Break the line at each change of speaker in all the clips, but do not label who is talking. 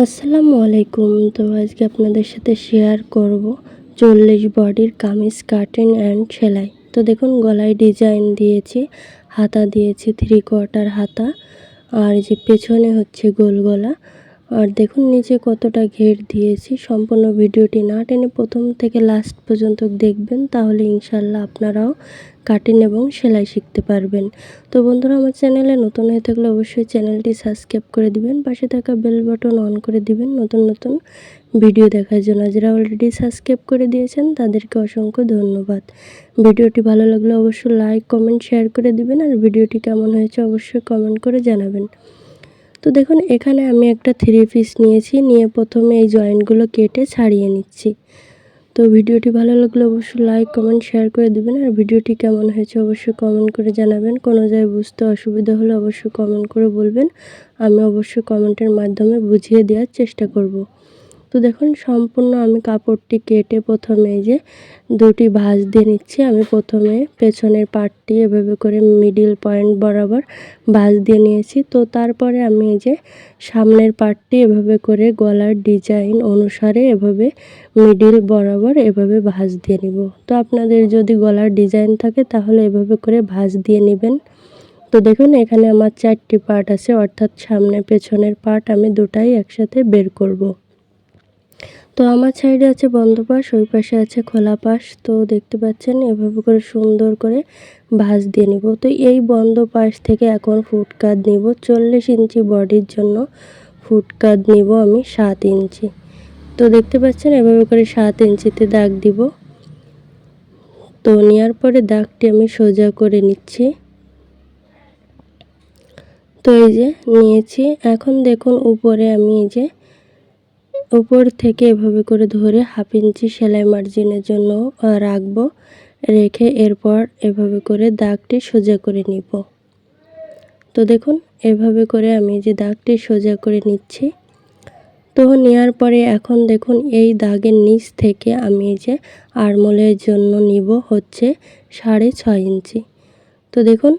আসসালামু আলাইকুম। তো আজকে আপনাদের সাথে শেয়ার করব চল্লিশ বডির কামিজ কাটিং অ্যান্ড সেলাই। তো দেখুন, গলায় ডিজাইন দিয়েছি, হাতা দিয়েছি থ্রি কোয়ার্টার হাতা। আর যে পেছনে হচ্ছে গোল গলা। আর দেখুন নিচে কতটা ঘের দিয়েছি। সম্পূর্ণ ভিডিওটি না টেনে প্রথম থেকে লাস্ট পর্যন্ত দেখবেন, তাহলে ইনশাল্লাহ আপনারাও কাটিং এবং সেলাই শিখতে পারবেন। তো বন্ধুরা, আমার চ্যানেলে নতুন হয়ে থাকলে অবশ্যই চ্যানেলটি সাবস্ক্রাইব করে দিবেন, পাশে থাকা বেল বাটন অন করে দিবেন নতুন নতুন ভিডিও দেখার জন্য। যারা অলরেডি সাবস্ক্রাইব করে দিয়েছেন, তাদেরকে অসংখ্য ধন্যবাদ। ভিডিওটি ভালো লাগলে অবশ্যই লাইক কমেন্ট শেয়ার করে দিবেন, আর ভিডিওটি কেমন হয়েছে অবশ্যই কমেন্ট করে জানাবেন। তো দেখুন, এখানে আমি একটা থ্রি পিস নিয়েছি। নিয়ে প্রথমে এই জয়েন্টগুলো কেটে ছাড়িয়ে নিচ্ছি। তো ভিডিওটি ভালো লাগলে অবশ্যই লাইক কমেন্ট শেয়ার করে দেবেন। আর ভিডিওটি কেমন হয়েছে অবশ্যই কমেন্ট করে জানাবেন। কোনো জায়গায় বুঝতে অসুবিধা হলে অবশ্যই কমেন্ট করে বলবেন। আমি অবশ্যই কমেন্টের মাধ্যমে বুঝিয়ে দেওয়ার চেষ্টা করব। তো দেখুন, সম্পূর্ণ আমি কাপড়টি কেটে প্রথমে যে দুটি ভাঁজ দিয়ে নিচ্ছি। আমি প্রথমে পেছনের পার্টটি এভাবে করে মিডিল পয়েন্ট বরাবর ভাঁজ দিয়ে নিয়েছি। তো তারপরে আমি এই যে সামনের পার্টটি এভাবে করে গলার ডিজাইন অনুসারে এভাবে মিডিল বরাবর এভাবে ভাঁজ দিয়ে নিব। তো আপনাদের যদি গলার ডিজাইন থাকে, তাহলে এভাবে করে ভাঁজ দিয়ে নেবেন। তো দেখুন, এখানে আমার চারটি পার্ট আছে, অর্থাৎ সামনে পেছনের পার্ট আমি দুটাই একসাথে বের করব। তো আমার সাইডে আছে বন্ধ পাশ, ওই পাশে আছে খোলা পাশ। তো দেখতে পাচ্ছেন, এভাবে করে সুন্দর করে ভাঁজ দিয়ে নিব। তো এই বন্ধ পাশ থেকে এখন ফুটকাত নিব। চল্লিশ ইঞ্চি বডির জন্য ফুটকাত নিব আমি সাত ইঞ্চি। তো দেখতে পাচ্ছেন, এভাবে করে সাত ইঞ্চিতে দাগ দিব। তো নেওয়ার পরে দাগটি আমি সোজা করে নিচ্ছি। তো এই যে নিয়েছি। এখন দেখুন, উপরে আমি এই যে উপর থেকে এভাবে করে ধরে হাফ ইঞ্চি সেলাই মার্জিনের জন্য রাখব। রেখে এরপর এভাবে করে দাগটি সোজা করে নিব। তো দেখুন, এভাবে করে আমি যে দাগটি সোজা করে নিচ্ছি, তো নেওয়ার পরে এখন দেখুন এই দাগের নিচ থেকে আমি যে আরমোলের জন্য নিব হচ্ছে সাড়ে ছয় ইঞ্চি। তো দেখুন,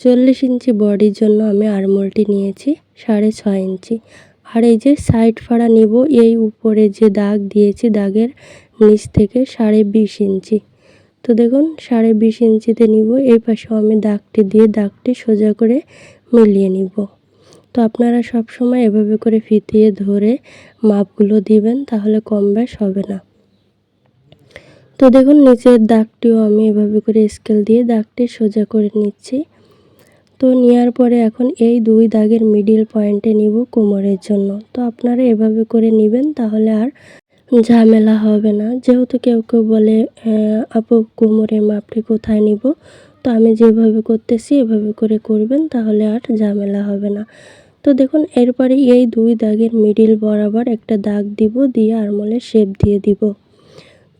চল্লিশ ইঞ্চি বডির জন্য আমি আরমোলটি নিয়েছি সাড়ে ছয় ইঞ্চি। আর এই যে সাইড ফাড়া নিব, এই উপরে যে দাগ দিয়েছি, দাগের নিচ থেকে সাড়ে বিশ ইঞ্চি। তো দেখুন, সাড়ে বিশ ইঞ্চিতে নিব, এই পাশেও আমি দাগটি দিয়ে দাগটি সোজা করে মিলিয়ে নিব। তো আপনারা সব সময় এভাবে করে ফিতিয়ে ধরে মাপগুলো দিবেন, তাহলে কম বেশ হবে না। তো দেখুন, নিচের দাগটিও আমি এভাবে করে স্কেল দিয়ে দাগটি সোজা করে নিচ্ছি। তো নেওয়ার পরে এখন এই দুই দাগের মিডিল পয়েন্টে নিব কোমরের জন্য। তো আপনারা এভাবে করে নেবেন তাহলে আর ঝামেলা হবে না। যেহেতু কেউ কেউ বলে আপু, কোমরের মাপটি কোথায় নিব? তো আমি যেভাবে করতেছি, এভাবে করে করবেন তাহলে আর ঝামেলা হবে না। তো দেখুন, এরপরে এই দুই দাগের মিডিল বরাবর একটা দাগ দিব, দিয়ে আরমোলে শেপ দিয়ে দিব।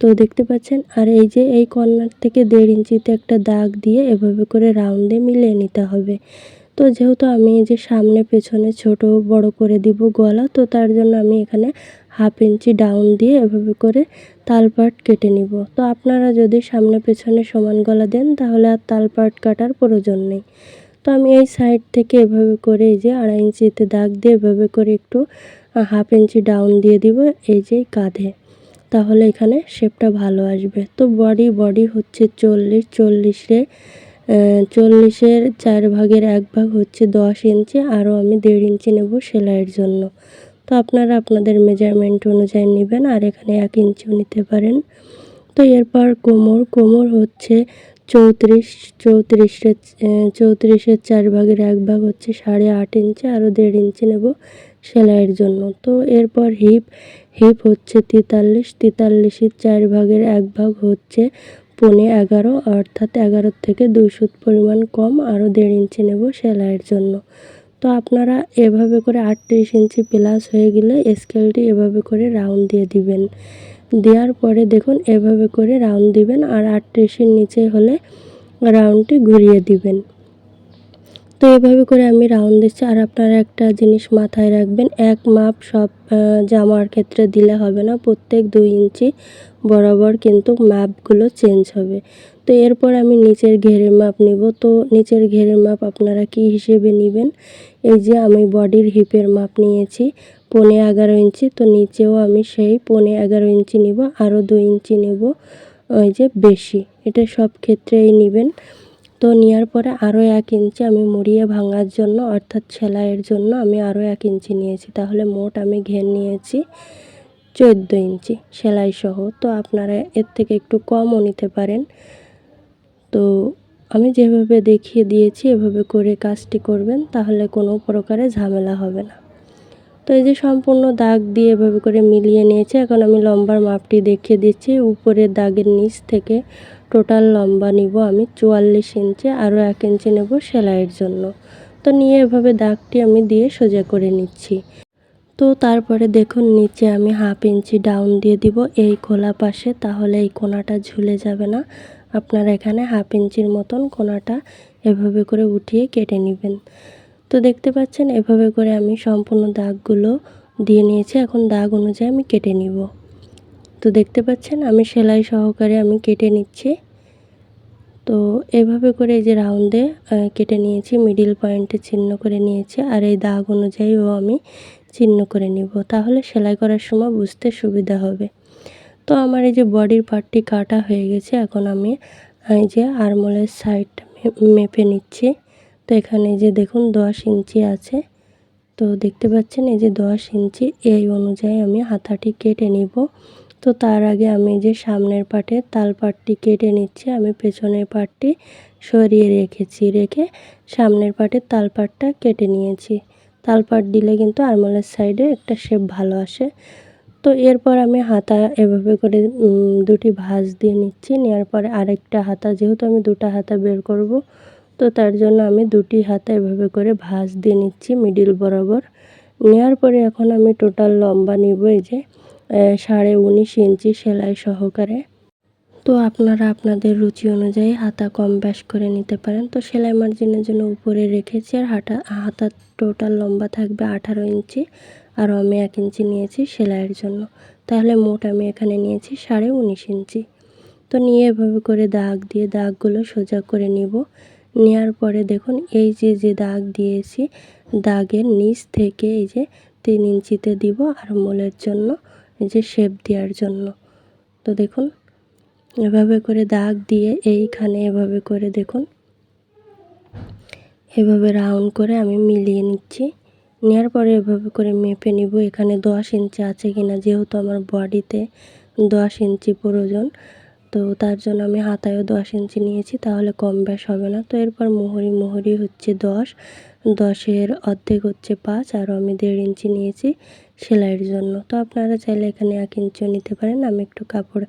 তো দেখতে পাচ্ছেন, আর এই যে এই কর্নার থেকে দেড় ইঞ্চিতে একটা দাগ দিয়ে এভাবে করে রাউন্ডে মিলিয়ে নিতে হবে। তো যেহেতু আমি এই যে সামনে, পেছনে, ছোট, বড় করে দিব গলা, তো তার জন্য আমি এখানে হাফ ইঞ্চি ডাউন দিয়ে এভাবে করে তালপাট কেটে নিব। তো আপনারা যদি সামনে, পেছনে সমান গলা দেন, তাহলে আর তালপাট কাটার প্রয়োজন নেই। তো আমি এই সাইড থেকে এভাবে করে এই যে আড়াই ইঞ্চিতে দাগ দিয়ে এভাবে করে একটু হাফ ইঞ্চি ডাউন দিয়ে দিব এই যে কাঁধে। তাহলে এখানে শেপটা ভালো আসবে। তো বডি বডি হচ্ছে চল্লিশ, চল্লিশে চল্লিশের চার ভাগের এক ভাগ হচ্ছে দশ ইঞ্চি আরও আমি দেড় ইঞ্চি নেব সেলাইয়ের জন্য। তো আপনারা আপনাদের মেজারমেন্ট অনুযায়ী নেবেন, আর এখানে এক ইঞ্চিও নিতে পারেন। তো এরপর কোমর কোমর হচ্ছে চৌত্রিশ, চৌত্রিশের চৌত্রিশের চার ভাগের এক ভাগ হচ্ছে সাড়ে আট ইঞ্চি আরও দেড় ইঞ্চি নেব সেলাইয়ের জন্য। তো এরপর হিপ হিপ হচ্ছে তেতাল্লিশ, তেতাল্লিশের চার ভাগের এক ভাগ হচ্ছে পনে এগারো, অর্থাৎ এগারোর থেকে দুই সুত পরিমাণ কম আরও দেড় ইঞ্চি নেব সেলাইয়ের জন্য। তো আপনারা এভাবে করে আটত্রিশ ইঞ্চি প্লাস হয়ে গেলে স্কেলটি এভাবে করে রাউন্ড দিয়ে দিবেন। দেওয়ার পরে দেখুন এভাবে করে রাউন্ড দিবেন আর আটত্রিশের নিচে হলে রাউন্ডটি ঘুরিয়ে দিবেন। তো এভাবে করে আমি রাউন্ড দিচ্ছি। আর আপনারা একটা জিনিস মাথায় রাখবেন, এক মাপ সব জামার ক্ষেত্রে দিলে হবে না। প্রত্যেক দুই ইঞ্চি বরাবর কিন্তু মাপগুলো চেঞ্জ হবে। তো এরপর আমি নিচের ঘেরের মাপ নিব। তো নিচের ঘেরের মাপ আপনারা কি হিসেবে নেবেন? এই যে আমি বডির হিপের মাপ নিয়েছি, পনে এগারো ইঞ্চি। তো নিচেও আমি সেই পনে এগারো ইঞ্চি নিব, আরও দুই ইঞ্চি নেব। ওই যে বেশি, এটা সব ক্ষেত্রেই নেবেন। তো নেওয়ার পরে আরও এক ইঞ্চি আমি মুড়িয়ে ভাঙার জন্য, অর্থাৎ সেলাইয়ের জন্য আমি আরও এক ইঞ্চি নিয়েছি। তাহলে মোট আমি ঘের নিয়েছি চোদ্দ ইঞ্চি সেলাই সহ। তো আপনারা এর থেকে একটু কমও নিতে পারেন। তো আমি যেভাবে দেখিয়ে দিয়েছি, এভাবে করে কাজটি করবেন, তাহলে কোনো প্রকারে ঝামেলা হবে না। তো এই যে সম্পূর্ণ দাগ দিয়ে এভাবে করে মিলিয়ে নিয়েছি, এখন আমি লম্বার মাপটি দেখিয়ে দিচ্ছি। উপরের দাগের নিচ থেকে টোটাল লম্বা নিব আমি চুয়াল্লিশ ইঞ্চি, আরও এক ইঞ্চি নেব সেলাইয়ের জন্য। তো নিয়ে এভাবে দাগটি আমি দিয়ে সোজা করে নিচ্ছি। তো তারপরে দেখুন, নিচে আমি হাফ ইঞ্চি ডাউন দিয়ে দিব এই খোলা পাশে, তাহলে এই কোনাটা ঝুলে যাবে না। আপনারা এখানে হাফ ইঞ্চির মতন কোনাটা এভাবে করে উঠিয়ে কেটে নেবেন। তো দেখতে পাচ্ছেন, এভাবে করে আমি সম্পূর্ণ দাগগুলো দিয়ে নিয়েছি। এখন দাগ অনুযায়ী আমি কেটে নিব। তো দেখতে পাচ্ছেন, আমি সেলাই সহকারে আমি কেটে নিচ্ছি। তো এভাবে করে এই যে রাউন্ডে কেটে নিয়েছি মিডিল পয়েন্টে চিহ্ন করে নিয়েছি, আর এই দাগ অনুযায়ীও আমি চিহ্ন করে নিব। তাহলে সেলাই করার সময় বুঝতে সুবিধা হবে। তো আমার এই যে বডির পার্টটি কাটা হয়ে গেছে, এখন আমি এই যে আরমোলের সাইডটা মেপে নিচ্ছি। তো এখানে যে দেখুন, দশ ইঞ্চি আছে। তো দেখতে পাচ্ছেন, এই যে দশ ইঞ্চি, এই অনুযায়ী আমি হাতাটি কেটে নিব। তো তার আগে আমি যে সামনের পাটে তাল পাটটি কেটে নিচ্ছি। আমি পেছনের পাটটি সরিয়ে রেখেছি, রেখে সামনের পাটে তাল পাটটা কেটে নিয়েছি। তাল পাট দিলে কিন্তু আরমোলের সাইডে একটা শেপ ভালো আসে। তো এরপর আমি হাতা এভাবে করে দুটি ভাঁজ দিয়ে নিচ্ছি। নেওয়ার পরে আরেকটা হাতা, যেহেতু আমি দুটা হাতা বের করব, তো তার জন্য আমি দুটি হাতা এভাবে করে ভাঁজ দিয়ে নিচ্ছি মিডিল বরাবর। নেওয়ার পরে এখন আমি টোটাল লম্বা নিব এই যে সাড়ে উনিশ ইঞ্চি সেলাই সহকারে। তো আপনারা আপনাদের রুচি অনুযায়ী হাতা কম ব্যাস করে নিতে পারেন। তো সেলাই মার্জিনের জন্য উপরে রেখেছি আর হাতা হাতা টোটাল লম্বা থাকবে আঠারো ইঞ্চি আর আমি এক ইঞ্চি নিয়েছি সেলাইয়ের জন্য। তাহলে মোট আমি এখানে নিয়েছি সাড়ে উনিশ ইঞ্চি। তো নিয়ে এভাবে করে দাগ দিয়ে দাগগুলো সোজা করে নিব। নেওয়ার পরে দেখুন এই যে যে দাগ দিয়েছি, দাগের নিচ থেকে এই যে তিন ইঞ্চিতে দিব আর মোলের জন্য। এই যে শেপ দেওয়ার জন্য। তো দেখুন, এভাবে করে দাগ দিয়ে এইখানে এভাবে করে দেখুন। এভাবে রাউন্ড করে আমি মিলিয়ে নিচ্ছি। নেওয়ার পরে এভাবে করে মেপে নিব, এখানে দশ ইঞ্চি আছে কিনা, যেহেতু আমার বডিতে দশ ইঞ্চি প্রয়োজন। তো তার জন্য আমি হাতায়ও দশ ইঞ্চি নিয়েছি, তাহলে কম ব্যাস হবে না। তো এরপর মোহরি মোহরি হচ্ছে দশ, দশের অর্ধেক হচ্ছে পাঁচ আর আমি দেড় ইঞ্চি নিয়েছি। সেলাইয়ের জন্য। তো আপনারা চাইলে এখানে এক ইঞ্চিও নিতে পারেন। আমি একটু কাপড়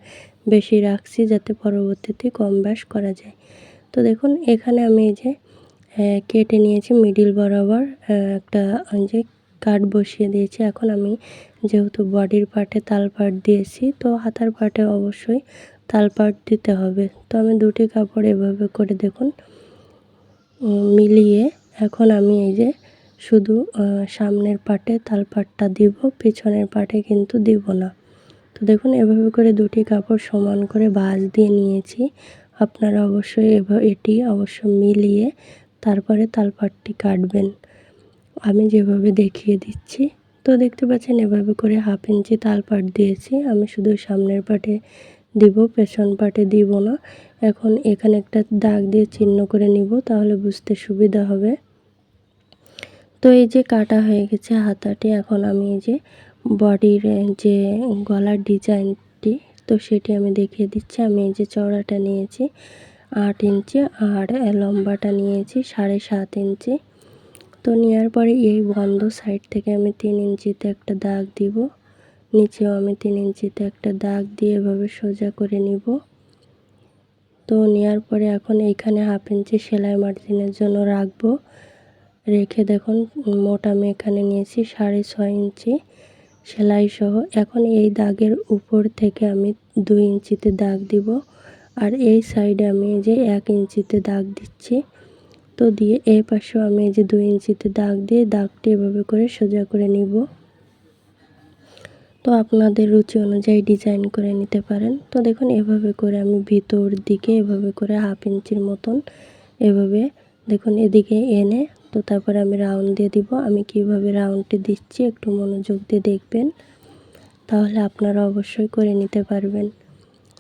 বেশি রাখছি যাতে পরবর্তীতে কম ব্যাস করা যায়। তো দেখুন, এখানে আমি এই যে কেটে নিয়েছি মিডিল বরাবর একটা যে কাট বসিয়ে দিয়েছি। এখন আমি যেহেতু বডির পার্টে তাল পাট দিয়েছি, তো হাতার পার্টে অবশ্যই তাল পাট দিতে হবে। তো আমি দুটি কাপড় এভাবে করে দেখুন মিলিয়ে এখন আমি এই যে শুধু সামনের পাটে, তাল পাটটা দিব, পিছনের পাটে কিন্তু দিব না। তো দেখুন, এভাবে করে দুটি কাপড় সমান করে ভাঁজ দিয়ে নিয়েছি। আপনারা অবশ্যই এটি অবশ্য মিলিয়ে তারপরে তালপাটটি কাটবেন। আমি যেভাবে দেখিয়ে দিচ্ছি, তো দেখতে পাচ্ছেন, এভাবে করে হাফ ইঞ্চি তালপাট দিয়েছি। আমি শুধু সামনের পাটে দিব, পেছন পাটে দিব না। এখন এখানে একটা দাগ দিয়ে চিহ্ন করে নিব, তাহলে বুঝতে সুবিধা হবে। তো এই যে কাটা হয়ে গেছে হাতাটি, এখন আমি এই যে বডির যে গলার ডিজাইনটি, তো সেটি আমি দেখিয়ে দিচ্ছি। আমি এই যে চওড়াটা নিয়েছি আট ইঞ্চি আর লম্বাটা নিয়েছি সাড়ে সাত ইঞ্চি। তো নেওয়ার পরে এই বন্ধ সাইড থেকে আমি তিন ইঞ্চিতে একটা দাগ দিব। নিচেও আমি তিন ইঞ্চিতে একটা দাগ দিয়ে এভাবে সোজা করে নিব। তো নেওয়ার পরে এখন এইখানে হাফ ইঞ্চি সেলাই মার্জিনের জন্য রাখব। রেখে দেখুন, মোট আমি এখানে নিয়েছি সাড়ে ছয় ইঞ্চি সেলাই সহ। এখন এই দাগের উপর থেকে আমি দুই ইঞ্চিতে দাগ দিব আর এই সাইডে আমি এই যে এক ইঞ্চিতে দাগ দিচ্ছি। তো দিয়ে এই পাশেও আমি এই যে দুই ইঞ্চিতে দাগ দিয়ে দাগটি এভাবে করে সোজা করে নিব। তো আপনাদের রুচি অনুযায়ী ডিজাইন করে নিতে পারেন। তো দেখুন, এভাবে করে আমি ভিতর দিকে এভাবে করে হাফ ইঞ্চির মতন এভাবে দেখুন, এদিকে এনে তো তারপরে আমি রাউন্ড দিয়ে দিব। আমি কীভাবে রাউন্ডটি দিচ্ছি একটু মনোযোগ দিয়ে দেখবেন। তাহলে আপনারা অবশ্যই করে নিতে পারবেন।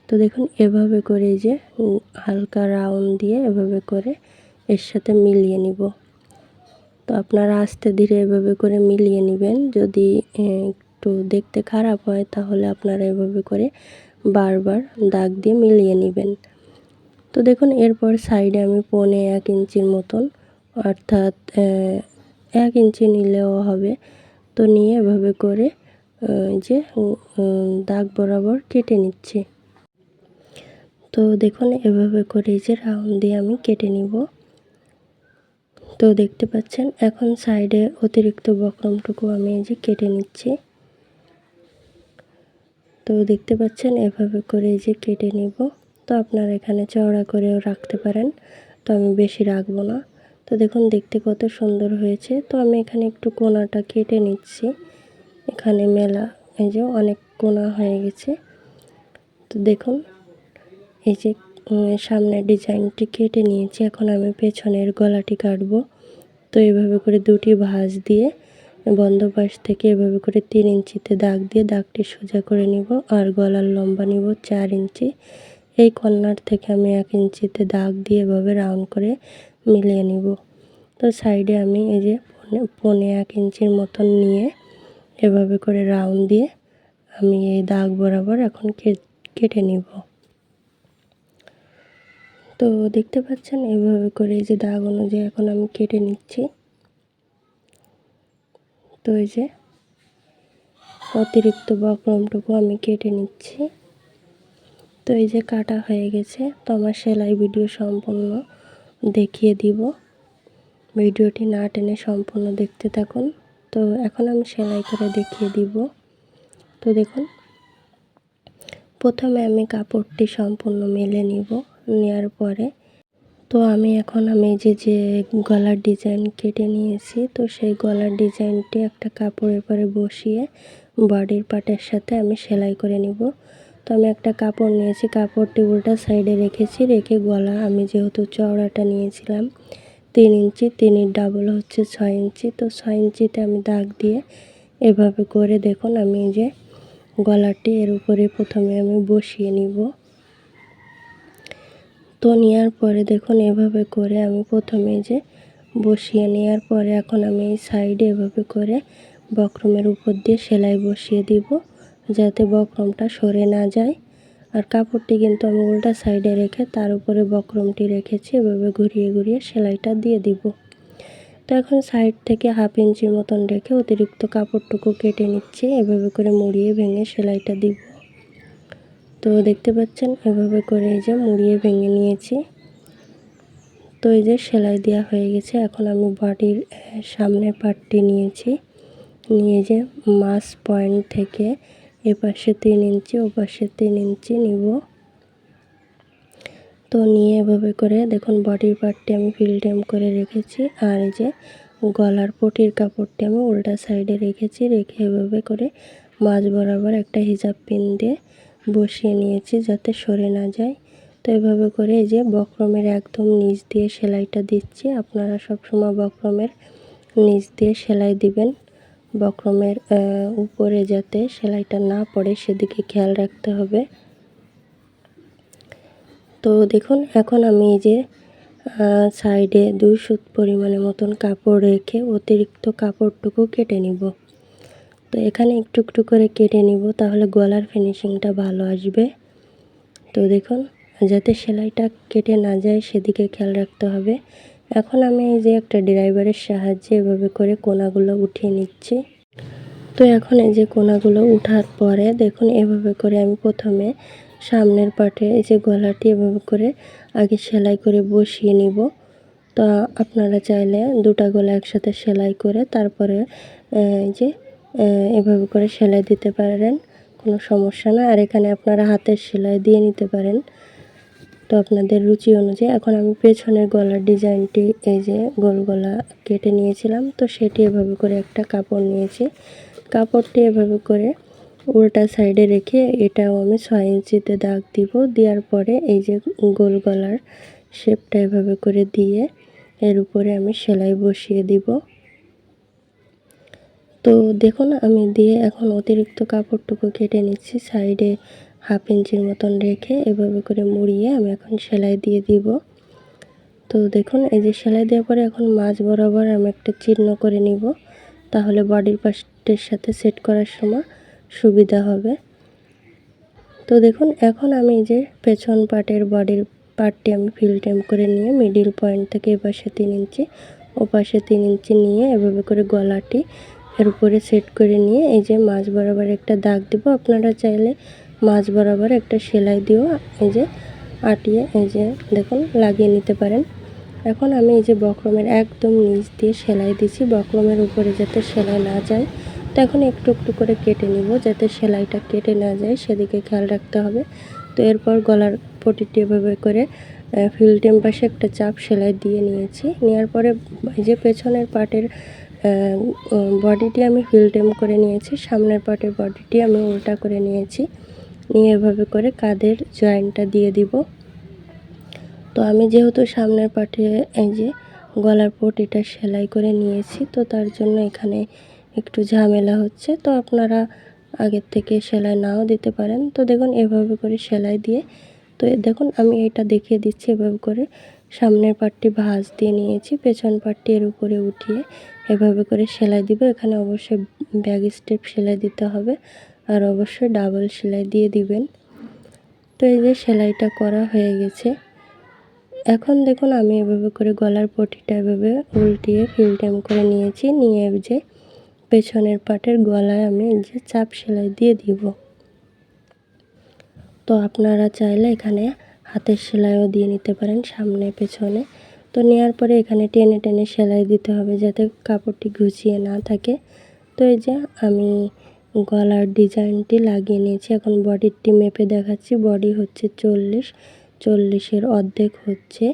তো দেখুন, এভাবে করে যে হালকা রাউন্ড দিয়ে এভাবে করে এর সাথে মিলিয়ে নিব। তো আপনারা আস্তে ধীরে এভাবে করে মিলিয়ে নেবেন। যদি একটু দেখতে খারাপ হয়, তাহলে আপনারা এভাবে করে বারবার দাগ দিয়ে মিলিয়ে নেবেন। তো দেখুন, এরপর সাইডে আমি পৌনে এক ইঞ্চির মতন অর্থাৎ এক ইঞ্চি নিলেও হবে। তো নিয়ে এভাবে করে যে দাগ বরাবর কেটে নিচ্ছি। তো দেখুন, এভাবে করে যে রাউন্ড দিয়ে আমি কেটে নিব। তো দেখতে পাচ্ছেন, এখন সাইডে অতিরিক্ত বক্রমটুকু আমি এই যে কেটে নিচ্ছি। তো দেখতে পাচ্ছেন, এভাবে করে এই যে কেটে নিব। তো আপনারা এখানে চওড়া করেও রাখতে পারেন। তো আমি বেশি রাখব না। তো দেখুন, দেখতে কত সুন্দর হয়েছে। তো আমি এখানে একটু কোনাটা কেটে নিচ্ছি। এখানে মেলা, এই যে অনেক কোনা হয়ে গেছে। তো দেখুন, এই যে সামনের ডিজাইনটি কেটে নিয়েছি। এখন আমি পেছনের গলাটি কাটবো। তো এভাবে করে দুটি ভাঁজ দিয়ে বন্ধ পাশ থেকে এভাবে করে তিন ইঞ্চিতে দাগ দিয়ে দাগটি সোজা করে নিব। আর গলার লম্বা নিব চার ইঞ্চি। এই কর্নার থেকে আমি এক ইঞ্চিতে দাগ দিয়ে এভাবে রাউন্ড করে মিলিয়ে নিব। তো সাইডে আমি এই যে পনে- এক ইঞ্চির মতন নিয়ে এভাবে করে রাউন্ড দিয়ে আমি এই দাগ বরাবর এখন কেটে নিব। তো দেখতে পাচ্ছেন এভাবে করে এই যে দাগ অনুযায়ী এখন আমি কেটে নিচ্ছি। তো এই যে অতিরিক্ত বক্রমটুকু আমি কেটে নিচ্ছি। তো এই যে কাটা হয়ে গেছে, তো আমার সেলাই ভিডিও সম্পূর্ণ দেখিয়ে দিব। ভিডিওটি না টেনে সম্পূর্ণ দেখতে থাকুন। তো এখন আমি সেলাই করে দেখিয়ে দিব। তো দেখুন, প্রথমে আমি কাপড়টি সম্পূর্ণ মেলে নিব, নেওয়ার পরে। তো আমি এখন আমি যে যে গলার ডিজাইন কেটে নিয়েছি, তো সেই গলার ডিজাইনটি একটা কাপড়ের পরে বসিয়ে বডির পার্টের সাথে আমি সেলাই করে নিব। তো আমি একটা কাপড় নিয়েছি কাপড়টি উল্টা সাইডে রেখেছি, রেখে গলা, আমি যেহেতু চওড়াটা নিয়েছিলাম, তিন ইঞ্চি, তিনের ডাবল হচ্ছে ছয় ইঞ্চি, তো ছয় ইঞ্চিতে আমি দাগ দিয়ে এভাবে করে দেখুন আমি যে গলাটি এর উপরে প্রথমে আমি বসিয়ে নিব। তো নেওয়ার পরে দেখুন এভাবে করে আমি প্রথমে যে বসিয়ে নেওয়ার পরে এখন আমি এই সাইডে এভাবে করে বক্রমের উপর দিয়ে সেলাই বসিয়ে দিব। যাতে বক্রমটা সরে না যায়। আর কাপড়টি কিন্তু আমি উল্টা সাইডে রেখে তার উপরে বক্রমটি রেখেছি। এভাবে ঘুরিয়ে ঘুরিয়ে সেলাইটা দিয়ে দিব। তো এখন সাইড থেকে হাফ ইঞ্চির মতন রেখে অতিরিক্ত কাপড়টুকু কেটে নিচ্ছি। এভাবে করে মুড়িয়ে ভেঙে সেলাইটা দিব। তো দেখতে পাচ্ছেন এভাবে করে এই যে মুড়িয়ে ভেঙে নিয়েছি। তো এই যে সেলাই দেওয়া হয়ে গেছে। এখন আমি বডির আহ, সামনের পার্টটি নিয়েছি। নিয়ে যে মাস পয়েন্ট থেকে এপাশে তিন ইঞ্চি ওপাশে তিন ইঞ্চি নিব। তো নিয়ে এভাবে করে দেখুন বডির পার্টটি আমি ফিল্টেম করে রেখেছি, আর এই যে গলার পটির কাপড়টি আমি উল্টা সাইডে রেখেছি, রেখে এভাবে করে মাঝ বরাবর একটা হিজাব পিন দিয়ে বসিয়ে নিয়েছি যাতে সরে না যায়। তো এভাবে করে এই যে বক্রমের একদম নিচ দিয়ে সেলাইটা দিচ্ছি, আপনারা সবসময় বক্রমের নিচ দিয়ে সেলাই দিবেন। বক্রমের উপরে যাতে সেলাইটা না পড়ে সেদিকে খেয়াল রাখতে হবে। তো দেখুন, এখন আমি এই যে সাইডে দুই সুত পরিমাণের মতন কাপড় রেখে অতিরিক্ত কাপড়টুকু কেটে নিব। তো এখানে একটু একটু করে কেটে নিব, তাহলে গলার ফিনিশিংটা ভালো আসবে। তো দেখুন, যাতে সেলাইটা কেটে না যায় সেদিকে খেয়াল রাখতে হবে। এখন আমি এই যে একটা ড্রাইভারের সাহায্যে এভাবে করে কোনাগুলো উঠিয়ে নিচ্ছি। তো এখন এই যে কোনাগুলো উঠার পরে দেখুন, এভাবে করে আমি প্রথমে সামনের পাটে এই যে গলাটি এভাবে করে আগে সেলাই করে বসিয়ে নিব। তো আপনারা চাইলে দুটা গলা একসাথে সেলাই করে তারপরে এই যে এভাবে করে সেলাই দিতে পারেন, কোনো সমস্যা না। আর এখানে আপনারা হাতের সেলাই দিয়ে নিতে পারেন। তো আপনাদের রুচি অনুযায়ী এখন আমি পেছনের গলার ডিজাইনটি এই যে গোল গলা কেটে নিয়েছিলাম, তো সেটি এভাবে করে একটা কাপড় নিয়েছি। কাপড়টি এভাবে করে উল্টা সাইডে রেখে এটাও আমি ছয় ইঞ্চিতে দাগ দিব, দেওয়ার পরে এই যে গোল গলার শেপটা এভাবে করে দিয়ে এর উপরে আমি সেলাই বসিয়ে দিব। তো দেখুন, আমি দিয়ে এখন অতিরিক্ত কাপড়টুকু কেটে নিচ্ছি সাইডে হাফ ইঞ্চির মতন রেখে এভাবে করে মুড়িয়ে আমি এখন সেলাই দিয়ে দিব। তো দেখুন, এই যে সেলাই দেওয়ার পরে এখন মাছ বরাবর আমি একটা চিহ্ন করে নিব। তাহলে বডির পাশের সাথে সেট করার সময় সুবিধা হবে। তো দেখুন, এখন আমি যে পেছন পাটের বডির পার্টটি আমি ফিল টাইম করে নিয়ে মিডিল পয়েন্ট থেকে এপাশে তিন ইঞ্চি ও পাশে তিন ইঞ্চি নিয়ে এভাবে করে গলাটি এর উপরে সেট করে নিয়ে এই যে মাছ বরাবর একটা দাগ দিব। আপনারা চাইলে মাছ বরাবর একটা সেলাই দিয়েও এই যে আটিয়ে এই যে দেখুন লাগিয়ে নিতে পারেন। এখন আমি এই যে বক্রমের একদম নিচ দিয়ে সেলাই দিছি বক্রমের উপরে যাতে সেলাই না যায়। তো এখন একটু একটু করে কেটে নিব যাতে সেলাইটা কেটে না যায়, সেদিকে খেয়াল রাখতে হবে। তো এরপর গলার পটিটি এভাবে করে ফিল্টেম পাশে একটা চাপ সেলাই দিয়ে নিয়েছি। নেওয়ার পরে এই যে পেছনের পাটের বডিটি আমি ফিল্টেম করে নিয়েছি, সামনের পাটের বডিটি আমি উল্টা করে নিয়েছি। নিয়ে এভাবে করে কাদের জয়েন্টটা দিয়ে দিব। তো আমি যেহেতু সামনের পাটে এই যে গলার পটিটা সেলাই করে নিয়েছি, তো তার জন্য এখানে একটু ঝামেলা হচ্ছে। তো আপনারা আগের থেকে সেলাই নাও দিতে পারেন। তো দেখুন এভাবে করে সেলাই দিয়ে, তো দেখুন আমি এটা দেখিয়ে দিচ্ছি এভাবে করে। সামনের পাটটি ভাঁজ দিয়ে নিয়েছি, পেছন পাটটি এর উপরে উঠিয়ে এভাবে করে সেলাই দিব। এখানে অবশ্যই ব্যাগ স্টেপ সেলাই দিতে হবে। আর অবশ্যই ডাবল সেলাই দিয়ে দিবেন। তো এই যে সেলাইটা করা হয়ে গেছে। এখন দেখুন আমি এভাবে করে গলার পটিটা এভাবে উল্টিয়ে ফিলটেম করে নিয়েছি। নিয়ে যে পেছনের পাটের গলায় আমি যে চাপ সেলাই দিয়ে দিব। তো আপনারা চাইলে এখানে হাতের সেলাইও দিয়ে নিতে পারেন সামনে, পেছনে। তো নেওয়ার পরে এখানে টেনে টেনে সেলাই দিতে হবে যাতে কাপড়টি ঘুচিয়ে না থাকে। তো এই যে আমি গলার ডিজাইনটি লাগিয়ে নিয়েছি। এখন বডিরটি মেপে দেখাচ্ছি। বডি হচ্ছে চল্লিশ। চল্লিশের অর্ধেক হচ্ছে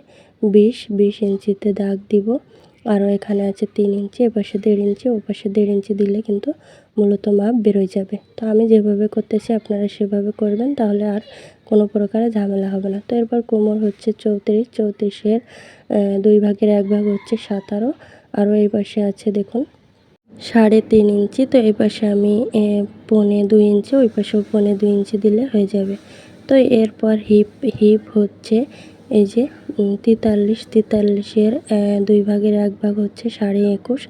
বিশ। বিশ ইঞ্চিতে দাগ দিব। আরও এখানে আছে তিন ইঞ্চি, এপাশে দেড় ইঞ্চি, ওপাশে দেড় ইঞ্চি দিলে কিন্তু মূলত মাপ বেরোয় যাবে। তো আমি যেভাবে করতেছি আপনারা সেভাবে করবেন, তাহলে আর কোনো প্রকারে ঝামেলা হবে না। তো এরপর কোমর হচ্ছে চৌত্রিশ। চৌত্রিশের দুই ভাগের এক ভাগ হচ্ছে সাতারো। আরও এই পাশে আছে দেখুন সাড়ে তিন ইঞ্চি, তো এই পাশে আমি পনে দুই ইঞ্চি, ওই পাশেও পনে দুই ইঞ্চি দিলে হয়ে যাবে। তো এরপর হিপ হিপ হচ্ছে এই যে তেতাল্লিশ, তেতাল্লিশের দুই ভাগের এক ভাগ হচ্ছে সাড়ে একুশ,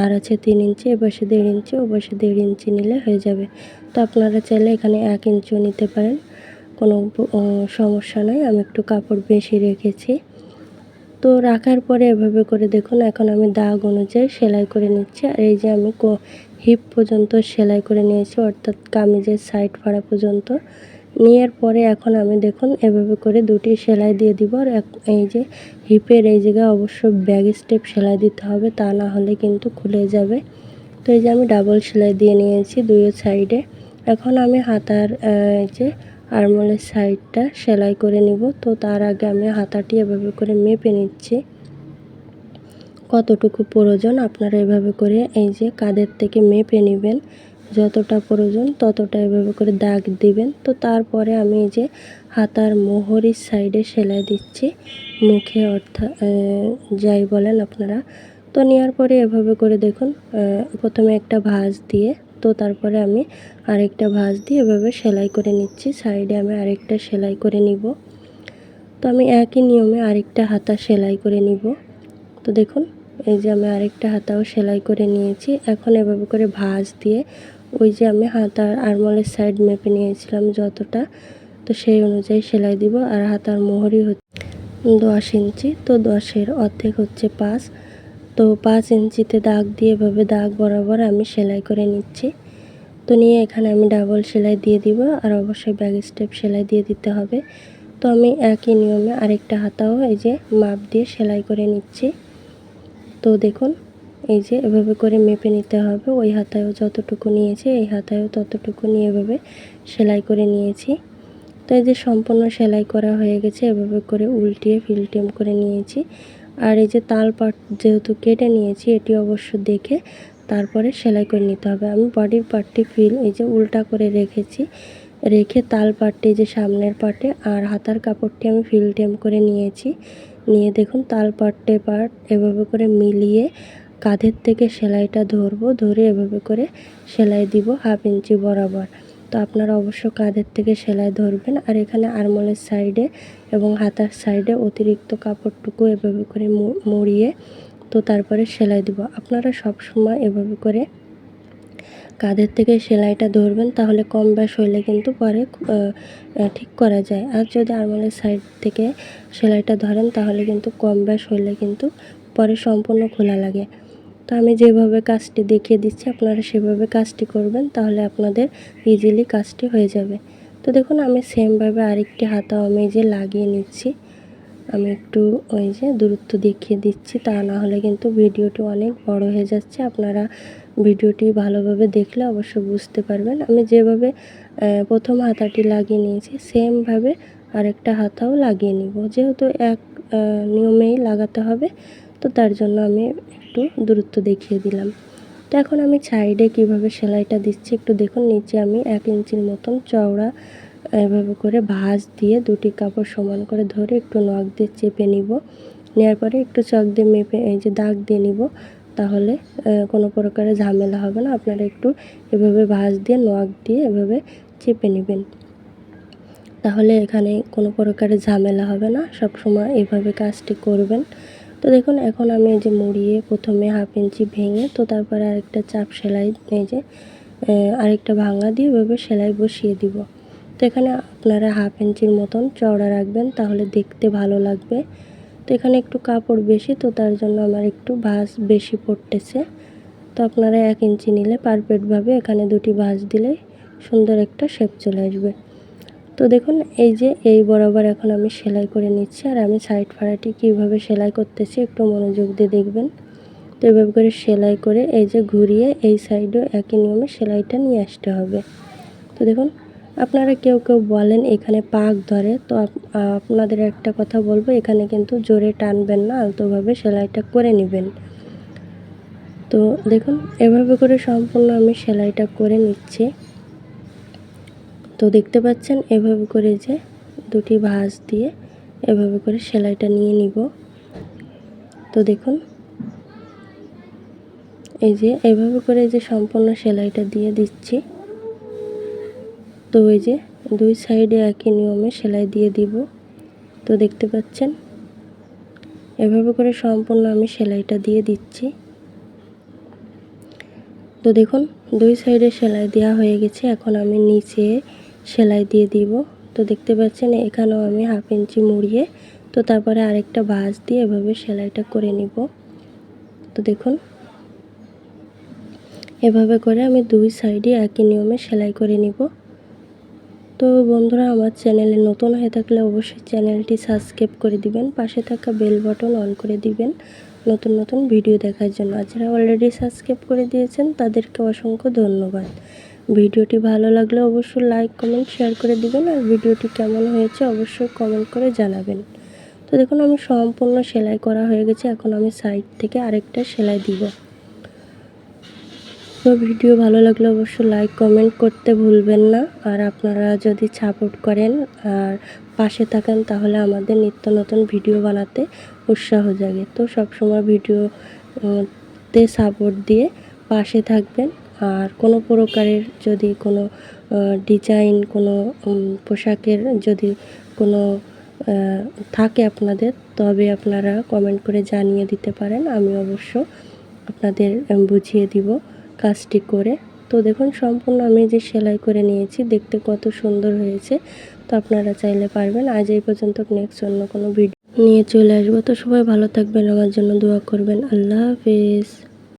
আর আছে তিন ইঞ্চি, এ পাশে দেড় ইঞ্চি, ও পাশে দেড় ইঞ্চি নিলে হয়ে যাবে। তো আপনারা চাইলে এখানে এক ইঞ্চিও নিতে পারেন, কোনো সমস্যা নয় আমি একটু কাপড় বেশি রেখেছি। তো রাখার পরে এভাবে করে দেখুন, এখন আমি দাগ অনুযায়ী সেলাই করে নিচ্ছি। আর এই যে আমি হিপ পর্যন্ত সেলাই করে নিয়েছি, অর্থাৎ কামিজের সাইড ফাড়া পর্যন্ত। নেওয়ার পরে এখন আমি দেখুন, এভাবে করে দুটি সেলাই দিয়ে দিব। আর এই যে হিপের এই জায়গায় অবশ্য ব্যাগ স্টেপ সেলাই দিতে হবে, তা না হলে কিন্তু খুলে যাবে। তো এই যে আমি ডাবল সেলাই দিয়ে নিয়েছি দুই সাইডে এখন আমি হাতার যে আরমোলের সাইডটা সেলাই করে নিব। তো তার আগে আমি হাতাটি এভাবে করে মেপে নিচ্ছি। কতটুকু প্রয়োজন আপনারা এভাবে করে এই যে কাদের থেকে মেপে নেবেন। যতটা প্রয়োজন ততটা এভাবে করে দাগ দিবেন। তো তারপরে আমি এই যে হাতার মোহরির সাইডে সেলাই দিচ্ছি। মুখে অর্থাৎ যাই বলেন আপনারা। তো নেওয়ার পরে এভাবে করে দেখুন প্রথমে একটা ভাঁজ দিয়ে তো তারপরে আমি আরেকটা ভাঁজ দিয়ে এভাবে সেলাই করে নিচ্ছি। সাইডে আমি আরেকটা সেলাই করে নিব। তো আমি একই নিয়মে আরেকটা হাতা সেলাই করে নিব। তো দেখুন, এই যে আমি আরেকটা হাতাও সেলাই করে নিয়েছি। এখন এভাবে করে ভাঁজ দিয়ে ওই যে আমি হাতার আরমলের সাইড মেপে নিয়েছিলাম যতটা। তো সেই অনুযায়ী সেলাই দিব আর হাতার মোহরি হচ্ছে দশ ইঞ্চি। তো দশের অর্ধেক হচ্ছে পাঁচ। তো পাঁচ ইঞ্চিতে দাগ দিয়ে এভাবে দাগ বরাবর আমি সেলাই করে নিচ্ছি। তো নিয়ে এখানে আমি ডাবল সেলাই দিয়ে দিব আর অবশ্যই ব্যাগ স্টেপ সেলাই দিয়ে দিতে হবে। তো আমি একই নিয়মে আরেকটা হাতাও এই যে মাপ দিয়ে সেলাই করে নিচ্ছি। তো দেখুন, এই যে এভাবে করে মেপে নিতে হবে। ওই হাতায়ও যতটুকু নিয়েছি, এই হাতায়ও ততটুকু নিয়ে এভাবে সেলাই করে নিয়েছি। তো এই যে সম্পূর্ণ সেলাই করা হয়ে গেছে, এভাবে করে উল্টিয়ে ফিলটেম করে নিয়েছি। আর এই যে তাল পাট যেহেতু কেটে নিয়েছি, এটি অবশ্য দেখে তারপরে সেলাই করে নিতে হবে। আমি বডির পার্টটি ফিল, এই যে উল্টা করে রেখেছি, রেখে তাল পাটটি যে সামনের পাটে আর হাতার কাপড়টি আমি ফিল টেম করে নিয়েছি। নিয়ে দেখুন তাল পাট টেপাট এভাবে করে মিলিয়ে কাঁধের থেকে সেলাইটা ধরবো, ধরে এভাবে করে সেলাই দিব হাফ ইঞ্চি বরাবর। তো আপনারা অবশ্য কাঁধের থেকে সেলাই ধরবেন আর এখানে আরমোলের সাইডে এবং হাতার সাইডে অতিরিক্ত কাপড়টুকু এভাবে করে মুড়িয়ে তো তারপরে সেলাই দিব। আপনারা সব সময় এভাবে করে কাঁধের থেকে সেলাইটা ধরবেন তাহলে কম ব্যাস হইলে কিন্তু পরে ঠিক করা যায়। আর যদি আরমোলের সাইড থেকে সেলাইটা ধরেন তাহলে কিন্তু কম ব্যাস হইলে কিন্তু পরে সম্পূর্ণ খোলা লাগে। তো আমি যেভাবে কাজটি দেখিয়ে দিচ্ছি, আপনারা সেভাবে কাজটি করবেন, তাহলে আপনাদের ইজিলি কাজটি হয়ে যাবে। তো দেখুন, আমি সেমভাবে আরেকটি হাতা আমি যে লাগিয়ে নিচ্ছি। আমি একটু ওই যে দূরত্ব দেখিয়ে দিচ্ছি, তা না হলে কিন্তু ভিডিওটি অনেক বড় হয়ে যাচ্ছে। আপনারা ভিডিওটি ভালোভাবে দেখলে অবশ্য বুঝতে পারবেন। আমি যেভাবে প্রথম হাতাটি লাগিয়ে নিয়েছি সেমভাবে আরেকটা হাতাও লাগিয়ে নিব। যেহেতু এক নিয়মেই লাগাতে হবে, তো তার জন্য আমি একটু দূরত্ব দেখিয়ে দিলাম। তো এখন আমি সাইডে কীভাবে সেলাইটা দিচ্ছি একটু দেখুন। নিচে আমি এক ইঞ্চির মতন চওড়া এভাবে করে ভাঁজ দিয়ে দুটি কাপড় সমান করে ধরে একটু নখ দিয়ে চেপে নিব। নেওয়ার পরে একটু চক দিয়ে মেপে এই যে দাগ দিয়ে নিব। তাহলে কোনো প্রকারে ঝামেলা হবে না। আপনারা একটু এভাবে ভাঁজ দিয়ে নখ দিয়ে এভাবে চেপে নেবেন। তাহলে এখানে কোনো প্রকারের ঝামেলা হবে না। সব সময় এভাবে কাজটি করবেন। তো দেখুন, এখন আমি এই যে মুড়িয়ে প্রথমে হাফ ইঞ্চি ভেঙে, তো তারপরে আরেকটা চাপ সেলাই, এই যে আরেকটা ভাঙা দিয়ে এভাবে সেলাই বসিয়ে দিব। তো এখানে আপনারা হাফ ইঞ্চির মতন চওড়া রাখবেন, তাহলে দেখতে ভালো লাগবে। তো এখানে একটু কাপড় বেশি, তো তার জন্য আমার একটু ভাঁজ বেশি পড়তেছে। তো আপনারা এক ইঞ্চি নিলে পারফেক্টভাবে এখানে দুটি ভাঁজ দিলে সুন্দর একটা শেপ চলে আসবে। তো দেখুন, এই যে এই বরাবর এখন আমি সেলাই করে নিচ্ছি। আর আমি সাইড ফাড়াটি কীভাবে সেলাই করতেছি একটু মনোযোগ দিয়ে দেখবেন। তো এভাবে করে সেলাই করে এই যে ঘুরিয়ে এই সাইডেও একই নিয়মে সেলাইটা নিয়ে আসতে হবে। তো দেখুন, আপনারা কেউ কেউ বলেন এখানে পাক ধরে। তো আপনাদের একটা কথা বলব, এখানে কিন্তু জোরে টানবেন না, আলতোভাবে সেলাইটা করে নেবেন। তো দেখুন, এভাবে করে সম্পূর্ণ আমি সেলাইটা করে নিচ্ছি। তো দেখতে পাচ্ছেন, এভাবে করে যে দুটি ভাঁজ দিয়ে এভাবে করে সেলাইটা নিয়ে নিব। তো দেখুন, এই যে এভাবে করে যে সম্পূর্ণ সেলাইটা দিয়ে দিচ্ছি। তো ওই যে দুই সাইডে একই নিয়মে সেলাই দিয়ে দিব। তো দেখতে পাচ্ছেন, এভাবে করে সম্পূর্ণ আমি সেলাইটা দিয়ে দিচ্ছি। তো দেখুন, দুই সাইডে সেলাই দেওয়া হয়ে গেছে। এখন আমি নিচে সেলাই দিয়ে দিব। তো দেখতে পাচ্ছেন, এখানেও আমি হাফ ইঞ্চি মুড়িয়ে, তো তারপরে আরেকটা ভাঁজ দিয়ে এভাবে সেলাইটা করে নিব। তো দেখুন, এভাবে করে আমি দুই সাইডে একই নিয়মে সেলাই করে নিব। তো বন্ধুরা, আমার চ্যানেলে নতুন হয়ে থাকলে অবশ্যই চ্যানেলটি সাবস্ক্রাইব করে দিবেন, পাশে থাকা বেল বাটন অন করে দিবেন নতুন নতুন ভিডিও দেখার জন্য। আর যারা অলরেডি সাবস্ক্রাইব করে দিয়েছেন, তাদেরকে অসংখ্য ধন্যবাদ। ভিডিওটি ভালো লাগলে অবশ্যই লাইক, কমেন্ট, শেয়ার করে দিবেন আর ভিডিওটি কেমন হয়েছে অবশ্যই কমেন্ট করে জানাবেন। তো দেখুন, আমি সম্পূর্ণ সেলাই করা হয়ে গেছে। এখন আমি সাইড থেকে আরেকটা সেলাই দিব। তো ভিডিও ভালো লাগলে অবশ্যই লাইক, কমেন্ট করতে ভুলবেন না। আর আপনারা যদি সাপোর্ট করেন আর পাশে থাকেন, তাহলে আমাদের নিত্য নতুন ভিডিও বানাতে উৎসাহ জাগে। তো সবসময় ভিডিওতে সাপোর্ট দিয়ে পাশে থাকবেন। আর কোনো প্রকারের যদি কোনো ডিজাইন কোনো পোশাকের যদি কোনো থাকে আপনাদের, তবে আপনারা কমেন্ট করে জানিয়ে দিতে পারেন। আমি অবশ্য আপনাদের বুঝিয়ে দিব কাজটি করে। তো দেখুন, সম্পূর্ণ আমি যে সেলাই করে নিয়েছি, দেখতে কত সুন্দর হয়েছে। তো আপনারা চাইলে পারবেন। আজ এই পর্যন্ত নেক্সট অন্য কোনো ভিডিও নিয়ে চলে আসব। তো সবাই ভালো থাকবেন, আমার জন্য দোয়া করবেন। আল্লাহ হাফিজ।